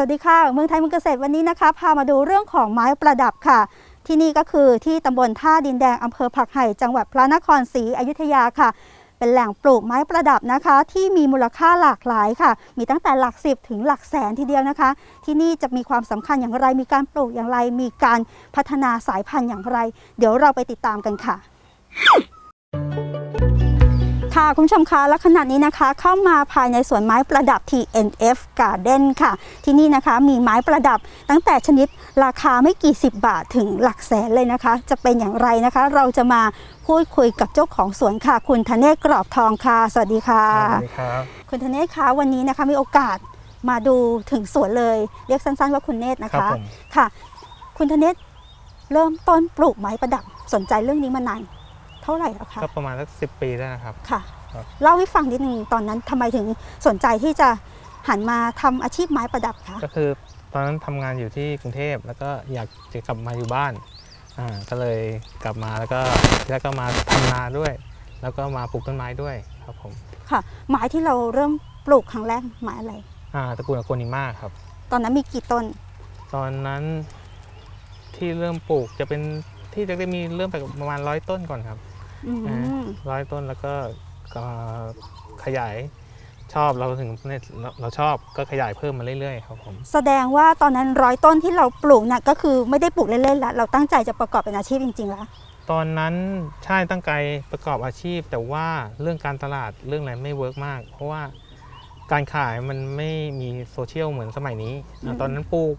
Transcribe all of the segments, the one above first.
วัสดีค่ะ เมืองไทยเมืองเกษตรวันนี้นะคะ พามาดูเรื่องของไม้ประดับค่ะ ที่นี่ก็คือที่ตำบลท่าดินแดงอำเภอผักไห่จังหวัดพระนครศรีอยุธยาค่ะ เป็นแหล่งปลูกไม้ประดับนะคะ ที่มีมูลค่าหลากหลายค่ะ มีตั้งแต่หลักสิบถึงหลักแสนทีเดียวนะคะ ที่นี่จะมีความสำคัญอย่างไร มีการปลูกอย่างไร มีการพัฒนาสายพันธุ์อย่างไร เดี๋ยวเราไปติดตามกันค่ะ ค่ะ คุณผู้ชมคะและขณะนี้นะคะ เข้ามาภายในสวนไม้ประดับ TNF Garden ค่ะ ที่นี่นะคะมีไม้ประดับตั้งแต่ชนิดราคาไม่กี่สิบบาทถึงหลักแสนเลยนะคะ จะเป็นอย่างไรนะคะ เราจะมาพูดคุยกับเจ้าของสวนค่ะ คุณธเนศกรอบทองค่ะ สวัสดีค่ะสวัสดีครับคุณธเนศคะวันนี้นะคะมีโอกาสมาดูถึงสวนเลย เรียกสั้นๆว่าคุณเนศนะครัคะบผมค่ะ คุณธเนศเริ่มต้นปลูกไม้ประดับสนใจเรื่องนี้มานานเท่าไหร่แล้วคะก็ประมาณสักสิปีได้นะครับค่ะครับเล่าให้ฟังนิดนึงตอนนั้นทำไมถึงสนใจที่จะหันมาทำอาชีพไม้ประดับคะก็คือตอนนั้นทำงานอยู่ที่กรุงเทพแล้วก็อยากจะกลับมาอยู่บ้านอ่าก็เลยกลับมาแล้วก็แล้วก็มาทำนาด้วย แล้วก็มาปลูกต้นไม้ด้วยครับผมค่ะไม้ที่เราเริ่มปลูกครั้งแรกไม้อะไรอ่าตระกูลอโกนิมาครับ ตอนนั้นมีกี่ต้น ตอนนั้นที่เริ่มปลูกจะเป็นที่จะได้มีเริ่มไปประมาณร้อยต้นก่อนครับ อืมร้อยต้นแล้วก็ก็ขยายชอบเราถึงเนี่ยเราเราชอบก็ขยายเพิ่มมาเรื่อยๆครับผมแสดงว่าตอนนั้นร้อยต้นที่เราปลูกน่ะก็คือไม่ได้ปลูกเล่นๆละเราตั้งใจจะประกอบเป็นอาชีพจริงๆแล้วตอนนั้นใช่ตั้งใจประกอบอาชีพ แต่ว่าเรื่องการตลาดเรื่องอะไรไม่เวิร์กมาก เพราะว่าการขายมันไม่มีโซเชียลเหมือนสมัยนี้อืมตอนนั้นปลูก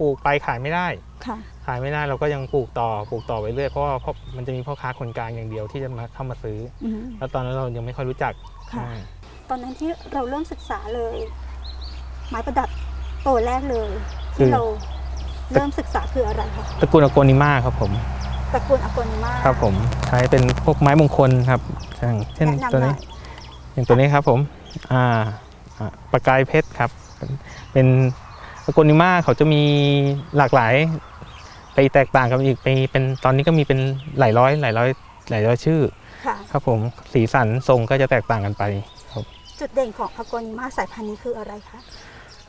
ปลูกไปขายไม่ได้ ค่ะ ขายไม่ได้เราก็ยังปลูกต่อปลูกต่อไปเรื่อยเพราะว่าเพราะมันจะมีพ่อค้าคนกลางอย่างเดียวที่จะมาเข้ามาซื้ออืมแล้วตอนนั้นเรายังไม่ค่อยรู้จักค่ะอ่าตอนนั้นที่เราเริ่มศึกษาเลย ไม้ประดับตัวแรกเลยที่เราเริ่มศึกษาคืออะไรคะตระกูลอโกนิมาครับผมตระกูลอโกนิมาครับผมใช้เป็นพวกไม้มงคลครับอย่างเช่นแนะนำตัวหน่นี้อยอย่างตัวนี้ครับผมอ่าอ่าประกายเพชรครับ เป็นอโกนิมาเขาจะมีหลากหลาย ไปแตกต่างกันอีกไปเป็นตอนนี้ก็มีเป็นหลายร้อยหลายร้อยหลายร้อยชื่อ ค่ะ ครับผมสีสันทรงก็จะแตกต่างกันไปครับ จุดเด่นของอโกนิมาสายพันธุ์นี้คืออะไรคะ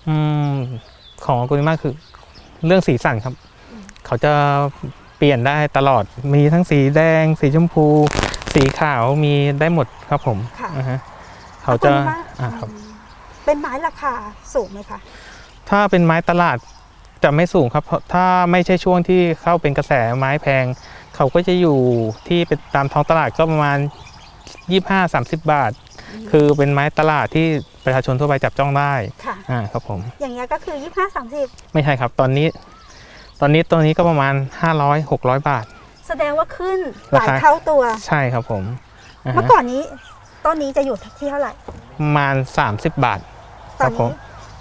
อืมของอโกนิมาคือเรื่องสีสันครับเขาจะเปลี่ยนได้ตลอดมีทั้งสีแดง สีชมพู สีขาวมีได้หมดครับผมค่ะ อ่าฮะเขาจะอโกนิมาอ่าครับ อืมเป็นไม้ราคาสูงไหมคะ ถ้าเป็นไม้ตลาด จะไม่สูงครับ เพราะถ้าไม่ใช่ช่วงที่เข้าเป็นกระแสไม้แพง เขาก็จะอยู่ที่เป็นตามท้องตลาดก็ประมาณ 25-30 บาท คือเป็นไม้ตลาดที่ประชาชนทั่วไปจับจ้องได้ค่ะ อ่าครับผม อย่างเงี้ยก็คือ25 30ไม่ใช่ครับ ตอนนี้ ตอนนี้ตัวนี้ก็ประมาณ 500-600 บาท แสดงว่าขึ้นหราลายคา เท่าตัว ใช่ครับผมอ่าเมื่อฮะก่อนนี้ต้นนี้จะอยู่ที่เท่าไหร่ประมาณ 30 บาท ตคอรันบผนี้ม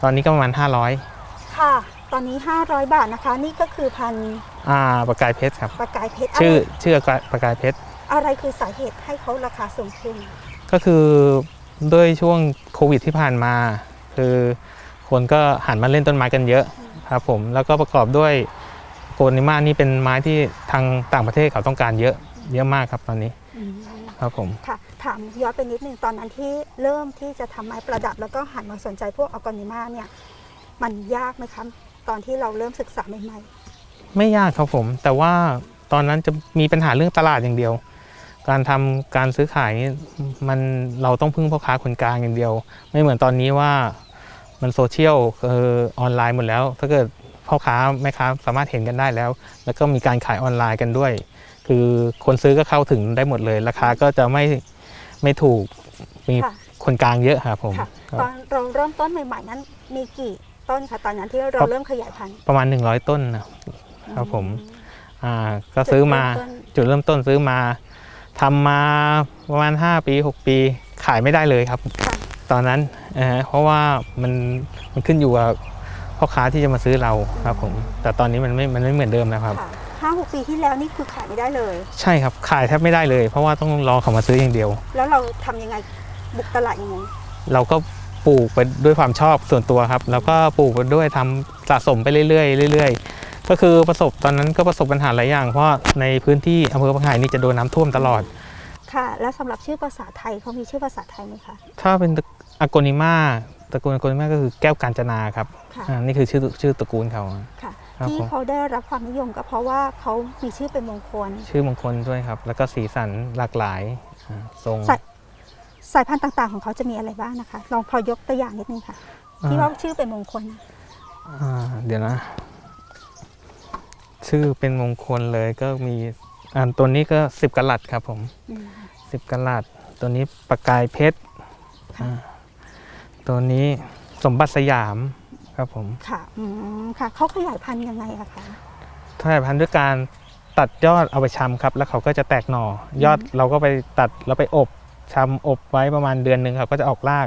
ตอนนี้ก็ประมาณค่ะ ตอนนี้ 500 บาทนะคะ นี่ก็คือพันธุ์500อ่าประกายเพชรครับ ประกายเพชรชื่ออะไรชื่อประกายเพชรอะไรคือสาเหตุให้เขาราคาสูงขึ้น ก็คือด้วยช่วงโควิดที่ผ่านมา คือคนก็หันมาเล่นต้นไม้กันเยอะครับผมแล้วก็ประกอบด้วยโกนิมานี่เป็นไม้ที่ทางต่างประเทศเขาต้องการเยอะเยอะมากครับตอนนี้ครับผมค่ะถามย้อนไปนิดนึงตอนนั้นที่เริ่มที่จะทำไม้ประดับ แล้วก็หันมาสนใจพวกออร์แกนิมาเนี่ยมันยากไหมคะ ตอนที่เราเริ่มศึกษาใหม่ไม่ยากครับผม แต่ว่าตอนนั้นจะมีปัญหาเรื่องตลาดอย่างเดียว การทำการซื้อขายนี่มันเราต้องพึ่งพ่อค้าคนกลางอย่างเดียว ไม่เหมือนตอนนี้ว่ามันโซเชียลคือออนไลน์หมดแล้ว ถ้าเกิดพ่อค้าแม่ค้าสามารถเห็นกันได้แล้ว แล้วก็มีการขายออนไลน์กันด้วย คือคนซื้อก็เข้าถึงได้หมดเลย ราคาก็จะไม่ไม่ถูกมีๆค่ะคนกลางเยอะครับผมค่ะครับตอนเราเริ่มต้นใหม่ๆนั้นมีกี่ ต้นคะตอนนั้นที่เราเริ่มขยายพันธุ์ประมาณ 100 ต้นนะครับผมอ่าก็ซื้อมาจุดเริ่มต้นจุดเริ่มต้นซื้อมาทำมาประมาณ 5 ปี 6 ปีขายไม่ได้เลยครับค่ะตอนนั้นนะฮะเพราะว่ามันมันขึ้นอยู่กับพ่อค้าที่จะมาซื้อเราครับผมแต่ตอนนี้มันไม่มันไม่เหมือนเดิมแล้วครับค่ะห้าหกปีที่แล้วนี่คือขายไม่ได้เลย ใช่ครับขายแทบไม่ได้เลย เพราะว่าต้องรอเขามาซื้ออย่างเดียว แล้วเราทำยังไงบุกตลาดยังไงเราก็ ปลูกไปด้วยความชอบส่วนตัวครับ แล้วก็ปลูกไปด้วยทำสะสมไปเรื่อยๆเรื่อยๆ ก็คือประสบตอนนั้นก็ประสบปัญหาหลายอย่าง เพราะในพื้นที่อำเภอพังไห่นี่จะโดนน้ำท่วมตลอด ค่ะ แล้วสำหรับชื่อภาษาไทยเขามีชื่อภาษาไทยไหมคะถ้าเป็นอโกนิมาตระกูลอโกนิมาก็คือแก้วกาญจนาครับค่ะอ่านี่คือชื่อชื่อตระกูลเขาค่ะครับที่ผมเขาได้รับความนิยมก็เพราะว่าเขามีชื่อเป็นมงคล ชื่อมงคลด้วยครับ แล้วก็สีสันหลากหลายอ่าทรง สายสายพันธุ์ต่าง ๆ ของเขาจะมีอะไรบ้างนะคะ ลองพอยกตัวอย่างนิดนึงค่ะ ที่ว่าชื่อเป็นมงคลนะอ่าเดี๋ยวนะ ชื่อเป็นมงคลเลยก็มีอ่าตัวนี้ก็สิบกะลัดครับผมอืมสิบกะลัด ตัวนี้ประกายเพชรค่ะอ่าตัวนี้สมบัติสยามครับผม ค่ะอืมค่ะเขาขยายพันธุ์ยังไงอะคะขยายพันธุ์ด้วยการตัดยอดเอาไปชำครับ แล้วเขาก็จะแตกหน่อ ยอดเราก็ไปตัดแล้วไปอบ ชำอบไว้ประมาณเดือนหนึ่งครับก็จะออกราก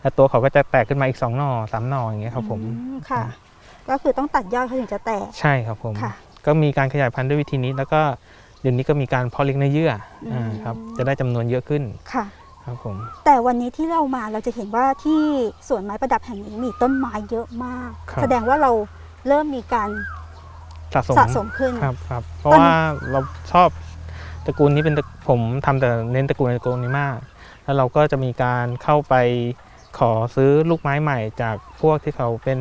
แล้วตัวเขาก็จะแตกขึ้นมาอีกสองหน่อสามหน่ออย่างเงี้ยครับผมอืมค่ะ ก็คือต้องตัดยอดเขาถึงจะแตก ใช่ครับผม ค่ะ ก็มีการขยายพันธุ์ด้วยวิธีนี้ แล้วก็เดี๋ยวนี้ก็มีการเพาะเลี้ยงในเยื่ออมอ่าครับจะได้จำนวนเยอะขึ้นค่ะ ครับผม แต่วันนี้ที่เรามาเราจะเห็นว่าที่สวนไม้ประดับแห่งนี้มีต้นไม้เยอะมาก ครับ แสดงว่าเราเริ่มมีการสะสม สะสมขึ้น ครับครับเพราะตอนนี้ว่าเราชอบ ตระกูลนี้เป็นตระผมทำแต่เน้นตระกูลตระกูลนี้มาก แล้วเราก็จะมีการเข้าไปขอซื้อลูกไม้ใหม่จากพวกที่เขาเป็น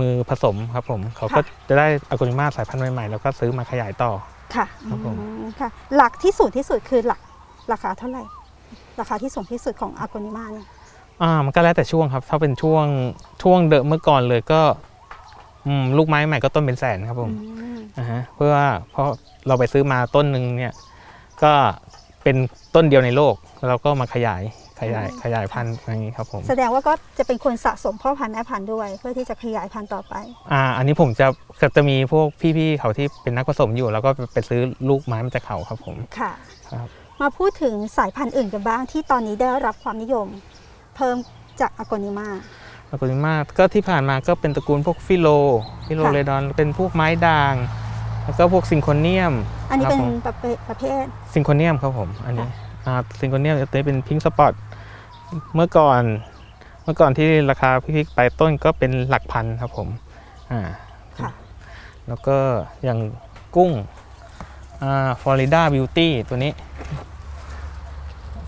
มือผสมครับผมเขาก็จะได้อะโกนิมาสายพันธุ์ใหม่ๆแล้วก็ซื้อมาขยายต่อค่ะครับผมอืมค่ะ หลักที่สูงที่สุดคือหลักราคาเท่าไหร่ ราคาที่สูงที่สุดของอากนิมาเนี่ยอ่ามันก็แล้วแต่ช่วงครับ ถ้าเป็นช่วงช่วงเดิมเมื่อก่อนเลยก็อืมลูกไม้ใหม่ก็ต้นเป็นแสนครับผมอืมอ่าฮะเพื่อเพราะเราไปซื้อมาต้นหนึ่งเนี่ย ก็เป็นต้นเดียวในโลกแล้วเราก็มาขยายขยายขยายพันธุ์อย่างนี้ครับผมแสดงว่าก็จะเป็นคนสะสมพ่อพันธุ์แม่พันธุ์ด้วย เพื่อที่จะขยายพันธุ์ต่อไปอ่าอันนี้ผมจะจะจะมีพวกพี่ๆเขาที่เป็นนักผสมอยู่ แล้วก็ไปซื้อลูกไม้มาจากเขาครับผมค่ะครับมาพูดถึงสายพันธุ์อื่นกันบ้างที่ตอนนี้ได้รับความนิยม เพิ่มจากอากนิมาอะโกนิมาก็ที่ผ่านมาก็เป็นตระกูลพวกฟิโลฟิโลค่ะเรดอนเป็นพวกไม้ด่าง แล้วก็พวกซิงโคเนียมอันนี้ครับเป็นผมประเภทประเภท ซิงโคเนียมครับผม อันนี้อ่าซิงโคเนียมตัวนี้เป็นพิงสปอตเมื่อก่อนเมื่อก่อนที่ราคาพิกๆไปต้นก็เป็นหลักพันครับผมอ่าค่ะแล้วก็อย่างกุ้งอ่าฟลอริดาบิวตี้ตัวนี้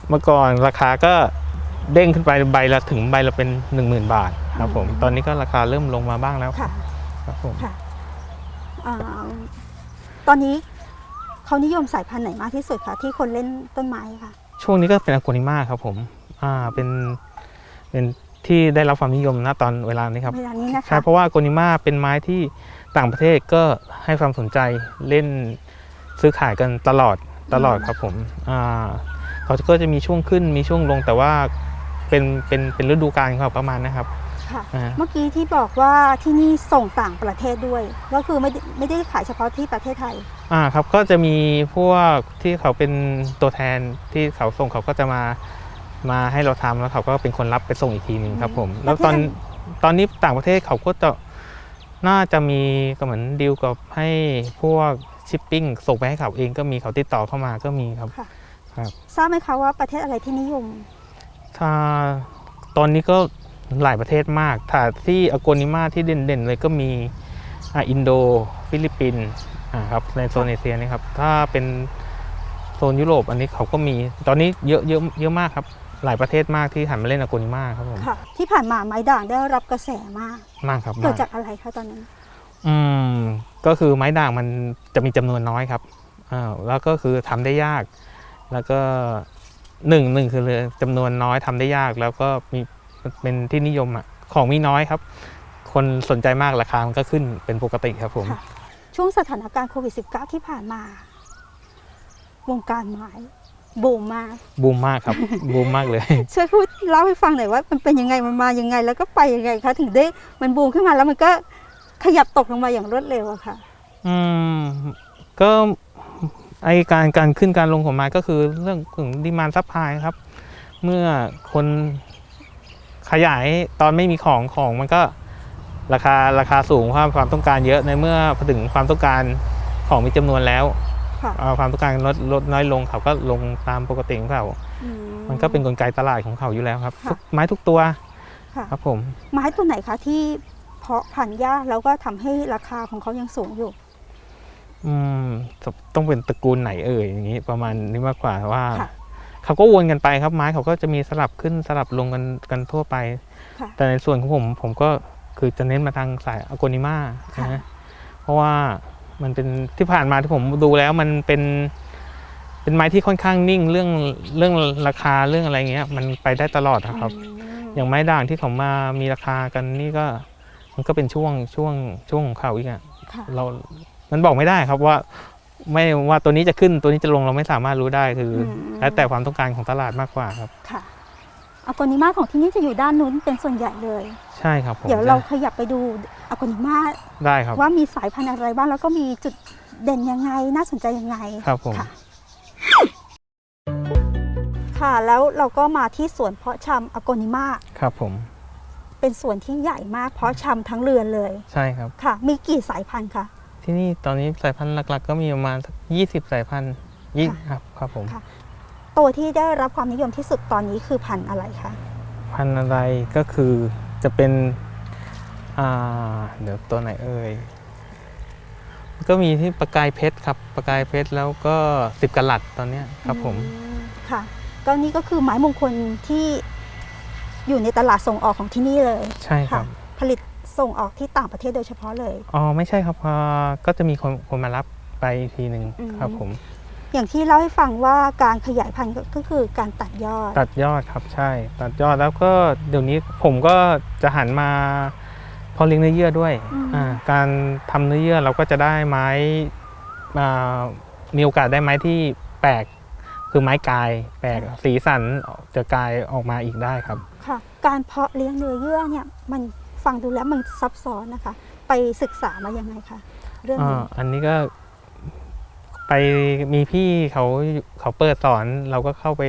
เมื่อก่อนราคาก็เด้งขึ้นไปใบละถึงใบละเป็น 10,000 บาทครับผม ตอนนี้ก็ราคาเริ่มลงมาบ้างแล้วค่ะครับผมค่ะอ่า ตอนนี้เขานิยมสายพันธุ์ไหนมากที่สุดคะที่คนเล่นต้นไม้ค่ะ ช่วงนี้ก็เป็นอ g โกนิมาครับผมอ่าเป็นเป็นที่ได้รับความนิยมณตอนเวลานี้ครับเวลานี้นะคะใช่เพราะว่าโกนิมาเป็นไม้ที่ต่างประเทศก็ให้ความสนใจเล่นซื้อขายกันตลอดตลอดครับผมอ่าเขาก็จะมีช่วงขึ้นมีช่วงลงแต่ว่าเป็นเป็นเป็นฤดูกาลครับประมาณนะครับ ค่ะ อ่า เมื่อกี้ที่บอกว่าที่นี่ส่งต่างประเทศด้วย ก็คือไม่ได้ไม่ได้ขายเฉพาะที่ประเทศไทย อ่าครับก็จะมีพวกที่เขาเป็นตัวแทนที่เขาส่งเขาก็จะมามาให้เราทำแล้วเขาก็เป็นคนรับไปส่งอีกทีหนึ่งครับ ผมแล้วตอนประเทศ ตอนนี้ต่างประเทศเขาก็จะน่าจะมีก็เหมือนดีลกับให้พวกชิปปิ้งส่งไปให้เขาเองก็มีเขาติดต่อเข้ามาก็มีครับค่ะครับทราบไหมคะว่าประเทศอะไรที่นิยม ถ้าตอนนี้ก็ หลายประเทศมากถ้าที่อโกนิมาที่เด่นๆเลยก็มีอ่าอินโด ฟิลิปปินส์อ่าครับในโซนเอเชียนี่ครับ ถ้าเป็นโซนยุโรปอันนี้เขาก็มี ตอนนี้เยอะเยอะเยอะมากครับ หลายประเทศมากที่หันมาเล่นอโกนิมาครับผมค่ะที่ผ่านมาไม้ด่างได้รับกระแสมาก มากครับเกิดมากจากอะไรคะตอนนั้น อืม ก็คือไม้ด่างมันจะมีจำนวนน้อยครับอ่าแล้วก็คือทำได้ยาก แล้วก็หนึ่งหนึ่งคือจำนวนน้อยทำได้ยาก แล้วก็มี เป็นที่นิยมอะของมีน้อยครับ คนสนใจมากราคามันก็ขึ้นเป็นปกติครับผม ค่ะช่วงสถานการณ์โควิด -19 ที่ผ่านมา วงการไม้บูมมากบูมมากครับ บูมมากเลย ช่วยพูดเล่าให้ฟังหน่อยว่ามันเป็นยังไงมันมายังไง แล้วก็ไปยังไงคะถึงได้มันบูมขึ้นมาแล้วมันก็ขยับตกลงมาอย่างรวดเร็วอะค่ะ อืมก็ไอการการขึ้นการลงของไม้ก็คือเรื่องของดีมานซัพพลายครับ เมื่อคน ขยายตอนไม่มีของของมันก็ราคาราคาสูงความความต้องการเยอะในเมื่อพอถึงความต้องการของมีจำนวนแล้วค่ะเอ่อความต้องการลดลดน้อยลงเขาก็ลงตามปกติของเขาอืมันก็เป็นกลไกตลาดของเขาอยู่แล้วครับค่ะทุกไม้ทุกตัวค่ะครับผม ไม้ตัวไหนคะที่เพาะพันธุ์ยากแล้วก็ทำให้ราคาของเขายังสูงอยู่ อืมต้องเป็นตระกูลไหนเอ่ยอย่างนี้ประมาณนี้มากกว่าว่าค่ะ เขาก็วนกันไปครับไม้เขาก็จะมีสลับขึ้นสลับลงกันกันทั่วไป ค่ะ แต่ในส่วนของผมผมก็คือจะเน้นมาทางสายอโกนิมาค่ะนะเพราะว่ามันเป็นที่ผ่านมาที่ผมดูแล้วมันเป็น เป็นไม้ที่ค่อนข้างนิ่งเรื่องเรื่องราคาเรื่องอะไรเงี้ย มันไปได้ตลอดนะครับอืมอย่างไม้ด่างที่เขามามีราคากันนี่ก็ มันก็เป็นช่วงช่วงช่วงของเขาอีกอะค่ะ เรา มันบอกไม่ได้ครับว่า ไม่ว่าตัวนี้จะขึ้นตัวนี้จะลงเราไม่สามารถรู้ได้คืออม แล้วแต่ความต้องการของตลาดมากกว่าครับ ค่ะอากนิมาของที่นี่จะอยู่ด้านนู้นเป็นส่วนใหญ่เลย ใช่ครับผมเดี๋ยวเราขยับไปดูอากนิมาได้ครับ ว่ามีสายพันธุ์อะไรบ้างแล้วก็มีจุดเด่นยังไงน่าสนใจยังไง ครับผม ค่ะ ค่ะ แล้วเราก็มาที่สวนเพาะชำอากนิมาครับผมเป็นสวนที่ใหญ่มากเพาะชำทั้งเรือนเลย ใช่ครับ ค่ะ มีกี่สายพันธุ์คะ ที่นี่ตอนนี้สายพันธุ์หลัก ๆ ก็มีประมาณสักยี่สิบสายพันธุ์ยี่ค่ะครับครับผม ค่ะ ตัวที่ได้รับความนิยมที่สุดตอนนี้คือพันธุ์อะไรคะ พันธุ์อะไรก็คือจะเป็นอ่าเดี๋ยวตัวไหนเอ่ยก็มีที่ประกายเพชรครับประกายเพชรแล้วก็สิบกะลัดตอนเนี้ยครับผมอืมค่ะ ก็นี่ก็คือไม้มงคลที่อยู่ในตลาดส่งออกของที่นี่เลย ใช่คค่ะรับ ผลิต ส่งออกที่ต่างประเทศโดยเฉพาะเลย อ๋อไม่ใช่ครับอ่าก็จะมีคนคนมารับไปอีกทีหนึ่งอืมครับผม อย่างที่เล่าให้ฟังว่าการขยายพันธุ์ก็ก็คือการตัดยอด ตัดยอดครับใช่ ตัดยอดแล้วก็เดี๋ยวนี้ผมก็จะหันมาเพอเลี้ยงเนื้อเยื่อด้วยอืมอ่าการทำเนื้อเยื่อเราก็จะได้ไม้อ่ามีโอกาสได้ไม้ที่แปลกคือไม้กายแปลกสีสันจะกลายออกมาอีกได้ครับ ค่ะ การเพาะเลี้ยงเนื้อเยื่อเนี่ยมัน ฟังดูแล้วมันซับซ้อนนะคะ ไปศึกษามายังไงคะเรื่องอ่านี้อันนี้ก็ไปมีพี่เขาเขาเปิดสอนเราก็เข้าไป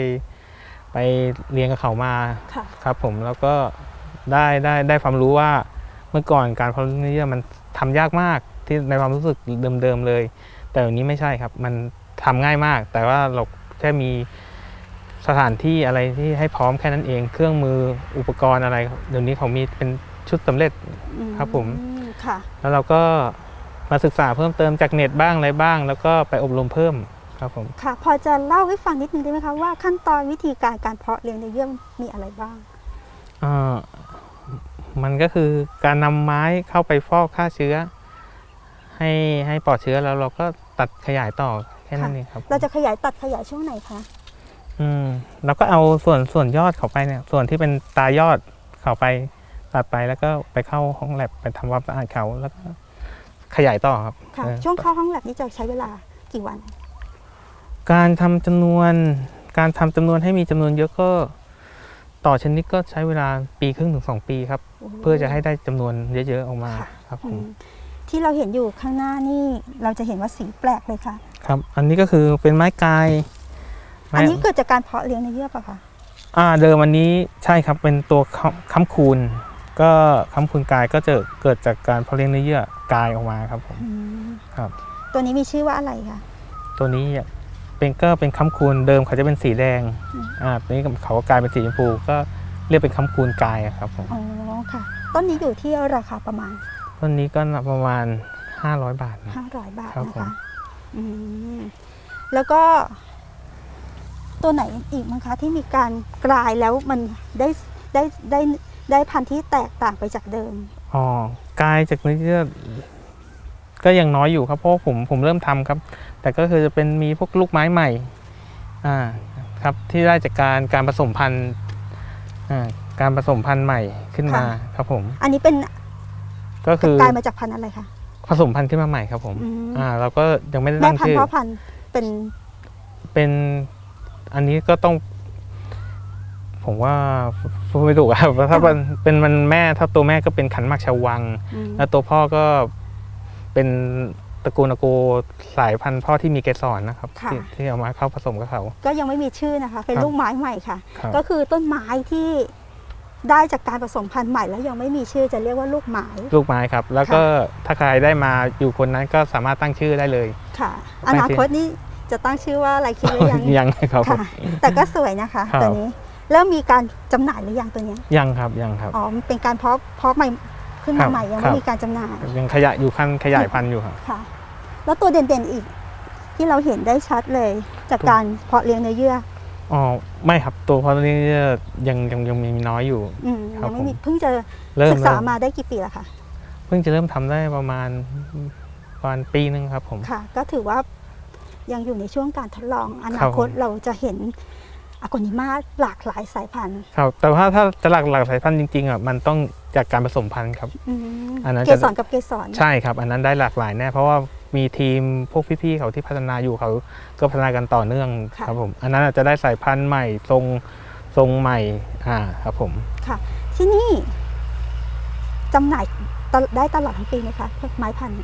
ไปเรียนกับเขามาค่ะครับ ผมแล้วก็ได้ได้ได้ความรู้ว่าเมื่อก่อนการเพาะเลี้ยงเนื้อเยื่อมันทำยากมากที่ในความรู้สึกเดิมๆเลย แต่วันนี้ไม่ใช่ครับ มันทำง่ายมาก แต่ว่าเราแค่มีสถานที่อะไรที่ให้พร้อมแค่นั้นเอง เครื่องมืออุปกรณ์อะไร เดี๋ยวนี้เขามีเป็น ชุดสำเร็จอืครับผมค่ะ แล้วเราก็มาศึกษาเพิ่มเติมจากเน็ตบ้างอะไรบ้าง แล้วก็ไปอบรมเพิ่มครับผม ค่ะ พอจะเล่าให้ฟังนิดนึงได้ไหมคะว่าขั้นตอนวิธีการการเพาะเลี้ยงเนื้อเยื่อมีอะไรบ้างอ่ามันก็คือการนำไม้เข้าไปฟอกฆ่าเชื้อ ให้ให้ปลอดเชื้อแล้วเราก็ตัดขยายต่อแค่นั้นค่ะ เองครับเราจะขยายตัดขยายช่วงไหนคะ อืมเราก็เอาส่วนส่วนยอดเขาไปเนี่ย ส่วนที่เป็นตายอดเขาไป ตัดไปแล้วก็ไปเข้าห้องแลบไปทำความสะอาดเขาแล้วก็ขยายต่อครับค่ะเออช่วงเข้าห้องแลบนี้จะใช้เวลากี่วัน การทำจำนวน การทำจำนวนให้มีจำนวนเยอะก็ ต่อชนิดก็ใช้เวลาปีครึ่งถึงสองปีครับ เพื่อจะให้ได้จำนวนเยอะๆออกมาค่ะ ครับผอืม มที่เราเห็นอยู่ข้างหน้านี่เราจะเห็นว่าสีแปลกเลยค่ะ ครับ อันนี้ก็คือเป็นไม้กายไม้อันนี้เกิดจากการเพาะเลี้ยงเนื้อเยื่อป่ะคะ อ่าเดิมอันนี้ใช่ครับเป็นตัวค้ำค้ำคูณ ก็ค้ำคูณกายก็จะเกิดจากการเพาะเลี้ยงเนื้อเยื่อกายออกมาครับผมอืมครับ ตัวนี้มีชื่อว่าอะไรคะตัวนี้เป็นก็เป็นค้ำคูณเดิมเขาจะเป็นสีแดงอืมอ่าตัวนี้เขาก็กลายเป็นสีชมพูก็เรียกเป็นคำคูณกายอะครับผมอ๋อค่ะ ต้นนี้อยู่ที่ราคาประมาณ ต้นนี้ก็ประมาณ 500 บาทนะ500 บาทครับนะผมคะอืมแล้วก็ตัวไหนอีกมั้งคะที่มีการกลายแล้วมันได้ได้ได้ ได้พันธุ์ที่แตกต่างไปจากเดิมอ๋อกายจากนี้ก็ก็ยังน้อยอยู่ครับเพราะว่าผมผมเริ่มทำครับ แต่ก็คือจะเป็นมีพวกลูกไม้ใหม่อ่าครับที่ได้จากการการผสมพันธุ์อ่าการผสมพันธุ์ใหม่ขึ้นมาค่ะครับผม อันนี้เป็นก็คือกลายมาจากพันธุ์อะไรคะผสมพันธุ์ขึ้นมาใหม่ครับผมอืมอ่าเราก็ยังไม่ได้แม่ตั้งพันธุ์ชื่อพ่อพันธุ์เป็นเป็นอันนี้ก็ต้อง ผมว่า พูดไม่ถูกครับถ้าเป็นเป็นมันแม่ถ้าตัวแม่ก็เป็นขันหมากชาววังอืมแล้วตัวพ่อก็เป็นตระกูลอาโกสายพันธุ์พ่อที่มีเกสรนะครับค่ะที่ที่เอามาเข้าผสมกับเขา ก็ยังไม่มีชื่อนะคะ เป็นครับลูกไม้ใหม่ค่ะครับก็คือต้นไม้ที่ได้จากการผสมพันธุ์ใหม่แล้วยังไม่มีชื่อจะเรียกว่าลูกไม้ ลูกไม้ครับ แล้วก็ถ้าใครได้มาอยู่คนนั้นก็สามารถตั้งชื่อได้เลย ค่ะตั้องชื่อนาคตนี่จะตั้งชื่อว่าอะไรคิดหรือยังยังครับผมค่ะแต่ก็สวยนะคะครับตัวนี้ เริ่มมีการจำหน่ายหรือยังตัวเนี้ยยังครับยังครับ อ๋อมันเป็นการเพาะเพาะใหม่ขึ้นครัมาบใหม่ยังครัไม่บ มีการจำหน่ายยังขยายอยู่ขั้นขยายพันธุ์อยู่ครับ ค่ะ แล้วตัวเด่นๆอีก ที่เราเห็นได้ชัดเลย จากตัวการเพาะเลี้ยงเนื้อเยื่อ อ๋อไม่ครับตัวเพราะนี้ยังยังยังมีน้อยอยู่ อืมครับยังไม่มีผม เพิ่งจะเริ่มศึกษาเริ่มมาได้กี่ปีแล้วคะเพิ่งจะเริ่มทำได้ประมาณประมาณปีนึงครับผม ค่ะ ก็ถือว่ายังอยู่ในช่วงการทดลองอครันาบคตผม เราจะเห็น อากนิมาหลากหลายสายพันธุ์ครับแต่ว่าถ้าจะหลักหลักสายพันธุ์จริงๆอะมันต้องจากการผสมพันธุ์ครับอืมอันนั้นเกจะสรกับเกสรใช่ครับ อันนั้นได้หลากหลายแน่เพราะว่ามีทีมพวกพี่ๆเขาที่พัฒนาอยู่เขาก็พัฒนากันต่อเนื่องครับผมอันนั้นอาจจะได้สายพันธุ์ใหม่ทรงทรงใหม่อ่าครับผมค่ะที่นี่จำหน่ายตลได้ตลอดทั้งปีไหมคะพวกไม้พันธุ์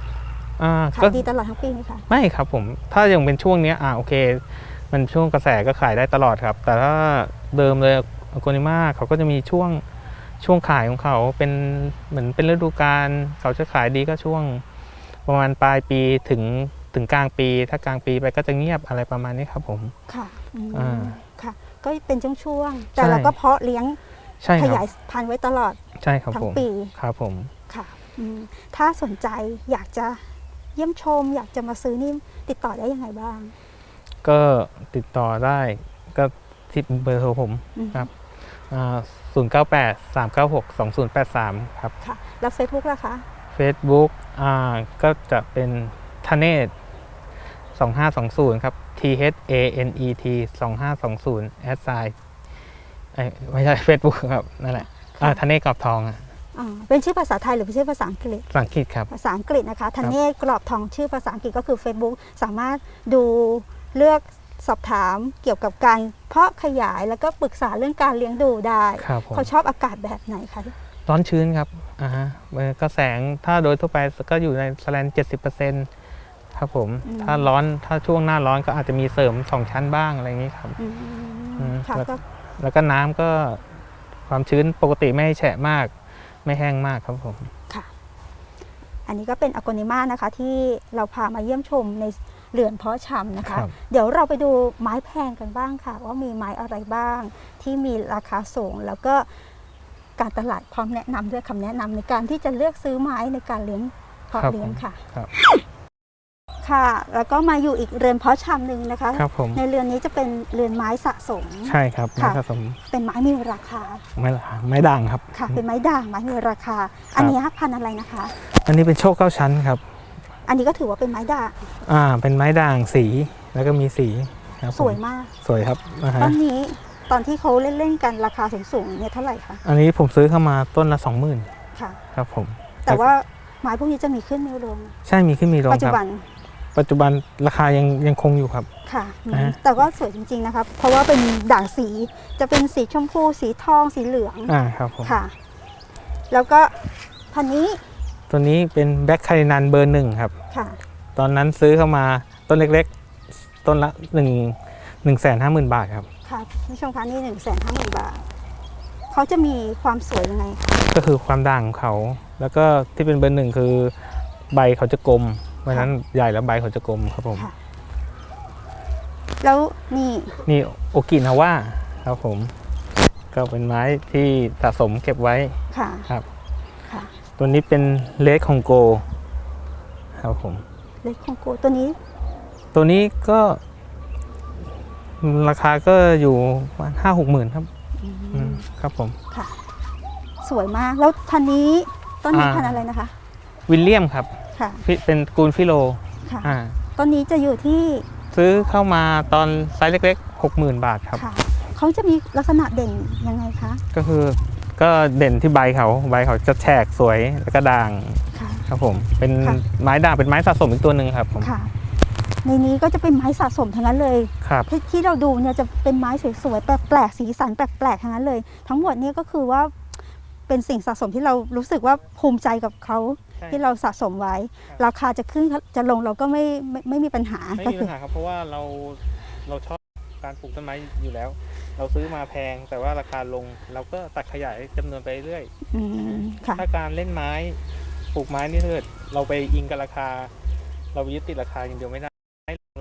อ่าขาก็ยดีตลอดทั้งปีไหมคะไม่ครับผมถ้ายังเป็นช่วงเนี้ยอ่าโอเค มันช่วงกระแสก็ขายได้ตลอดครับ แต่ถ้าเดิมเลยโกนิมาเขาก็จะมีช่วงช่วงขายของเขาเป็นเหมือนเป็นฤดูกาลเขาจะขายดีก็ช่วงประมาณปลายปีถึงถึงกลางปี ถ้ากลางปีไปก็จะเงียบอะไรประมาณนี้ครับผมค่ะอืมอ่าค่ะ ก็เป็นช่วงๆแต่ใช่เราก็เพาะเลี้ยงใช่ขครัยายบพันธุ์ไว้ตลอดใช่ครับทั้ผงมปีครับผมค่ะอืมถ้าสนใจอยากจะเยี่ยมชม อยากจะมาซื้อนี่ติดต่อได้ยังไงบ้าง ก็ติดต่อได้ก็ที่เบอร์โทรผมอืมครับศูนย์เก้าแปดสามเก้าหกสองศูนย์แปดสามครับค่ะแล้วเฟซบุ๊กล่ะคะ Facebook อ่าก็จะเป็นทเนศสองห้าสองศูนย์ครับ T H A N E T สองห้าสองศูนย์แอดไซไม่ใช่ Facebook ครับนั่นแหละอ่าทเนศกรอบทองอะอ่าเป็นชื่อภาษาไทยหรือเป็นชื่อภาษาอังกฤษ ภาษาอังกฤษครับ ภาษาอังกฤษนะคะทันเนศกรอบทองชื่อภาษาอังกฤษก็คือ Facebook สามารถดู เลือกสอบถามเกี่ยวกับการเพาะขยายแล้วก็ปรึกษาเรื่องการเลี้ยงดูได้ครับผม เขาชอบอากาศแบบไหนคะ ร้อนชื้นครับอ่าฮะเอ่อก็แสงถ้าโดยทั่วไปก็อยู่ในสแลนเจ็ดสิบเปอร์เซ็นต์ครับผมถ้าร้อนถ้าช่วงหน้าร้อนก็อาจจะมีเสริมสองชั้นบ้างอะไรอย่างนี้ครับ อืมอืมค่ะแล้ว ก็แล้วก็น้ำก็ความชื้นปกติไม่ให้แฉะมาก ไม่แห้งมากครับผมค่ะอันนี้ก็เป็นอ g กนิมานะคะ ที่เราพามาเยี่ยมชมใน เรือนเพาะชำนะคะ ครับ เดี๋ยวเราไปดูไม้แพงกันบ้างค่ะ ว่ามีไม้อะไรบ้างที่มีราคาสูง แล้วก็การตลาดพร้อมแนะนำด้วยคำแนะนำในการที่จะเลือกซื้อไม้ในการเลี้ยงเพาะครับเลี้ยงผมค่ะ ครับ ค่ะ แล้วก็มาอยู่อีกเรือนเพาะชำหนึ่งนะคะ ครับผม ในเรือนนี้จะเป็นเรือนไม้สะสม ใช่ครับ ไม้ค่ะผสมเป็นไม้มีราคาไม้ไม้ด่างครับ ค่ะ เป็นไม้ด่างไม้มีราคา อันนี้พันธุ์อะไรนะคะ อันนี้เป็นโชคเก้าชั้นครับ อันนี้ก็ถือว่าเป็นไม้ด่างอ่า เป็นไม้ด่างสีแล้วก็มีสีครับผสวยมาก สวยครับนะฮะต้นนี้ตอนที่เขาเล่นๆกันราคาสูงๆเนี่ยเท่าไหร่คะอันนี้ผมซื้อเข้ามาต้นละสองหมื่นค่ะ ครับผม แต่ว่าไม้พวกนี้จะมีขึ้นมีลง ใช่มีขึ้นมีลงปัจคจุรับบัน ปัจจุบันราคายังยังคงอยู่ครับค่ะอืมอ่าฮะแต่ว่าสวยจริงๆนะครับ เพราะว่าเป็นด่างสีจะเป็นสีชมพู สีทองสีเหลืองอ่าครับผมค่ะ แล้วก็พันธุ์นี้ ตัวนี้เป็นแบ็คคารินันเบอร์หนึ่งครับ ค่ะ ตอนนั้นซื้อเข้ามาต้นเล็กๆ ต้นละหนึ่งหนึ่งแสนห้าหมื่นบาทครับ ค่ะผู้ชมคะนี่หนึ่งแสนห้าหมื่นบาท เขาจะมีความสวยยังไงคะก็คือความด่างของเขา แล้วก็ที่เป็นเบอร์หนึ่งคือใบเขาจะกลมเพราะฉะนั้นใหญ่แล้วใบเขาจะกลมครับผม ค่ะ แล้วนี่นี่โอกินาว่าครับผม ก็เป็นไม้ที่สะสมเก็บไว้ค่ะ ครับค่ะ ตัวนี้เป็นเลดคองโกครับผมเล็กของโกตัวนี้ ตัวนี้ก็ราคาก็อยู่ประมาณห้าหกหมื่นครับอืมครับผมค่ะ สวยมากแล้วทันนี้ต้นนี้อ่าพันธุ์อะไรนะคะ วิลเลียมครับค่ะฟิเป็นกูลฟิโลค่ะอ่าต้นนี้จะอยู่ที่ซื้อเข้ามาตอนไซส์เล็กๆ60,000บาทครับค่ะเขาจะมีลักษณะเด่นยังไงคะ ก็คือ ก็เด่นที่ใบเขาใบเขาจะแฉกสวยแล้วก็ด่างค่ะ ครับผม เป็นค่ะ ไม้ด่างเป็นไม้สะสมอีกตัวหนึ่งครับผมค่ะ ในนี้ก็จะเป็นไม้สะสมทั้งนั้นเลย ครับ ที่ที่เราดูเนี่ยจะเป็นไม้สวยๆแปลกๆสีสันแปลกๆทั้งนั้นเลย ทั้งหมดเนี่ยก็คือว่าเป็นสิ่งสะสมที่เรารู้สึกว่าภูมิใจกับเขาใช่ ที่เราสะสมไว้ครับราคาจะขึ้นจะลงเราก็ไม่ไม่ไม่มีปัญหาไม่ก็มีคืปัญหาครับเพราะว่าเราเราชอบการปลูกต้นไม้อยู่แล้ว เราซื้อมาแพงแต่ว่าราคาลง เราก็ตัดขยายจำนวนไปเรื่อยอืมค่ะ ถ้าการเล่นไม้ปลูกไม้นี่ถ้าเกิดเราไปอิงกับราคา เราไปยึดติดราคาอย่างเดียวไม่ได้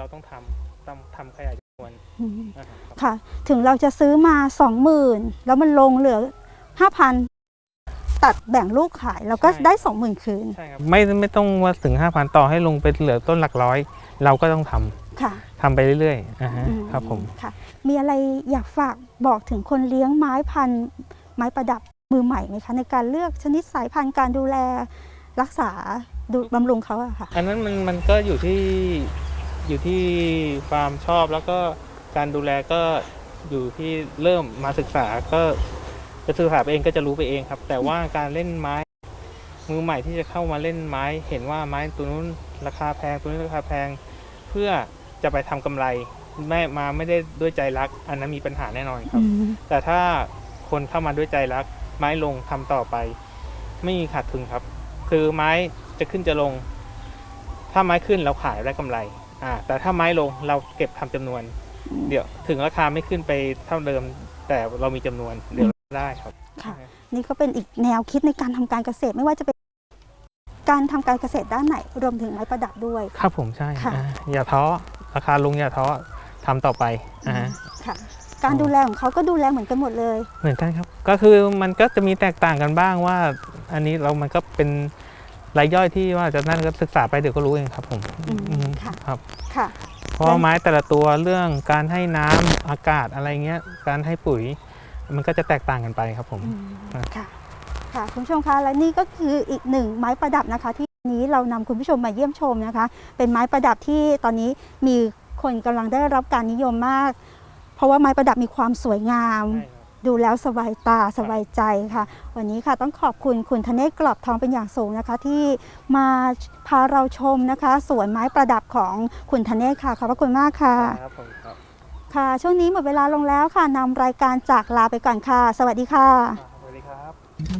เราต้องทำต้องทำขยายจำนวนอืมนะครับค่ะ ถึงเราจะซื้อมาสองหมื่นแล้วมันลงเหลือห้าพันตัดแบ่งลูกขายเราก็ได้สองหมื่นคืน ใช่ครับไม่ไม่ต้องว่าถึง5,000ต่อให้ลงไปเหลือต้นหลักร้อย เราก็ต้องทำค่ะ ทำไปเรื่อยๆอ่าฮะอืครับผม ค่ะ มีอะไรอยากฝากบอกถึงคนเลี้ยงไม้พันธุ์ไม้ประดับมือใหม่ไหมคะ ในการเลือกชนิดสายพันธุ์การดูแลรักษาดูบำรุงเขาอะค่ะ อันนั้นมันมันก็อยู่ที่อยู่ที่ความชอบแล้วก็การดูแลก็อยู่ที่เริ่มมาศึกษาก็จะศึกษาไปเองก็จะรู้ไปเองครับ แต่ว่าการเล่นไม้ มือใหม่ที่จะเข้ามาเล่นไม้ เห็นว่าไม้ตัวนู้นราคาแพงตัวนี้ราคาแพง เพื่อ จะไปทำกำไรไม่มาไม่ได้ด้วยใจรัก อันนั้นมีปัญหาแน่นอนครับ แต่ถ้าคนเข้ามาด้วยใจรัก ไม้ลงทำต่อไป ไม่มีขาดทุนครับ คือไม้จะขึ้นจะลง ถ้าไม้ขึ้นเราขายได้กำไร อ่า แต่ถ้าไม้ลงเราเก็บทำจำนวน เดี๋ยวถึงราคาไม่ขึ้นไปเท่าเดิม แต่เรามีจำนวนเดี๋ยวได้ครับค่ะนี่ก็เป็นอีกแนวคิดในการทำการเกษตรไม่ว่าจะเป็นการทำการเกษตรด้านไหนรวมถึงไม้ประดับด้วย ครับผมใช่ค่ะอ่าอย่าท้อ ราคาลงอย่าท้อทำต่อไปอ่าฮะค่ะ การดูแลของเขาก็ดูแลเหมือนกันหมดเลย เหมือนกันครับ ก็คือมันก็จะมีแตกต่างกันบ้างว่า อันนี้เรามันก็เป็นรายย่อยที่ว่าจะนั่นก็ศึกษาไปเดี๋ยวก็รู้เองครับผมอืมอืมค่ะ ครับ ค่ะ เพราะว่าไม้แต่ละตัวเรื่องการให้น้ำอากาศอะไรเงี้ย การให้ปุ๋ย มันก็จะแตกต่างกันไปครับผม อืมครับ ค่ะ ค่ะ คุณผู้ชมคะ และนี่ก็คืออีกหนึ่งไม้ประดับนะคะที่วั นนี้เรานำคุณผู้ชมมาเยี่ยมชมนะคะ เป็นไม้ประดับที่ตอนนี้มีคนกำลังได้รับการนิยมมาก เพราะว่าไม้ประดับมีความสวยงาม ดูแล้วสบายตาสบายใจค่ะ วันนี้ค่ะต้องขอบคุณคุณธเนศกรอบทองเป็นอย่างสูงนะคะ ที่มาพาเราชมนะคะ สวนไม้ประดับของคุณธเนศค่ะขอบพระคุณมากค่ะครับผมครับค่ะ ช่วงนี้หมดเวลาลงแล้วค่ะนำรายการจากลาไปก่อนค่ะ สวัสดีค่ะ